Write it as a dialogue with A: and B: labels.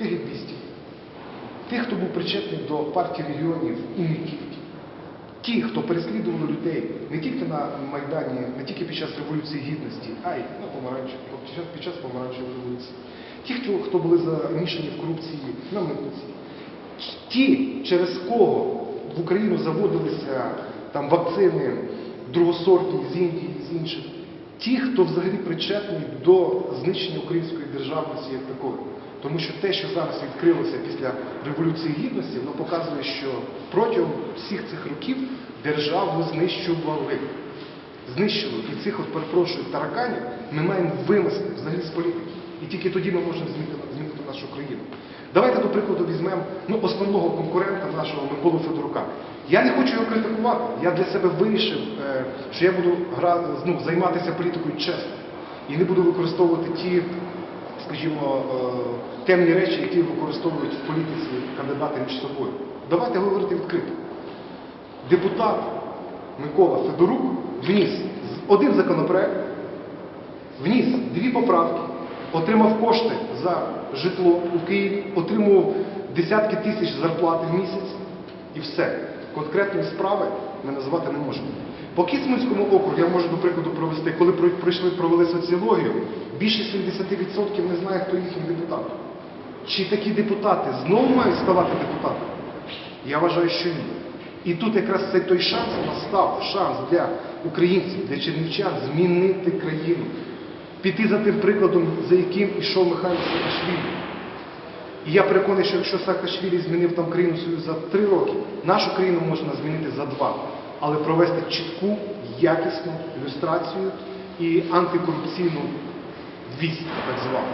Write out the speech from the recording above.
A: тих лібістів, тих, хто був причетний до партії регіонів і не тільки. Ті, хто переслідували людей не тільки на Майдані, не тільки під час Революції Гідності, а й на час, під час помаранчевої революції. Ті, хто, хто були замішані в корупції на митниці. Ті, через кого в Україну заводилися там вакцини другосортні з Індії, з інших. Ті, хто взагалі причетні до знищення української державності як такої. Тому що те, що зараз відкрилося після Революції Гідності, воно показує, що протягом всіх цих років державу знищували. Знищили. І цих, от, перепрошую, тараканів ми маємо вимести взагалі з політики. І тільки тоді ми можемо змінити, нашу країну. Давайте, до прикладу, візьмемо ну, основного конкурента нашого Миколу Федорука. Я не хочу його критикувати. Я для себе вирішив, е, що я буду ну, займатися політикою чесно. І не буду використовувати ті, скажімо, е, темні речі, які використовують в політиці кандидати між собою. Давайте говорити відкрито. Депутат Микола Федорук вніс один законопроект, вніс дві поправки, отримав кошти за житло у Києві, отримував десятки тисяч зарплати в місяць і все. Конкретної справи ми називати не можемо. По Кіцманському округу я можу, до прикладу, провести, коли пройшли, провели соціологію, більше 70% не знає, хто їхній депутат. Чи такі депутати знову мають ставати депутатами? Я вважаю, що ні. І тут якраз це той шанс настав, шанс для українців, для чернівчан змінити країну, піти за тим прикладом, за яким ішов Михайло Саакашвілі. І я переконаний, що якщо Саакашвілі змінив там країну свою за три роки, нашу країну можна змінити за два. Але провести чітку, якісну ілюстрацію і антикорупційну вість, так звану.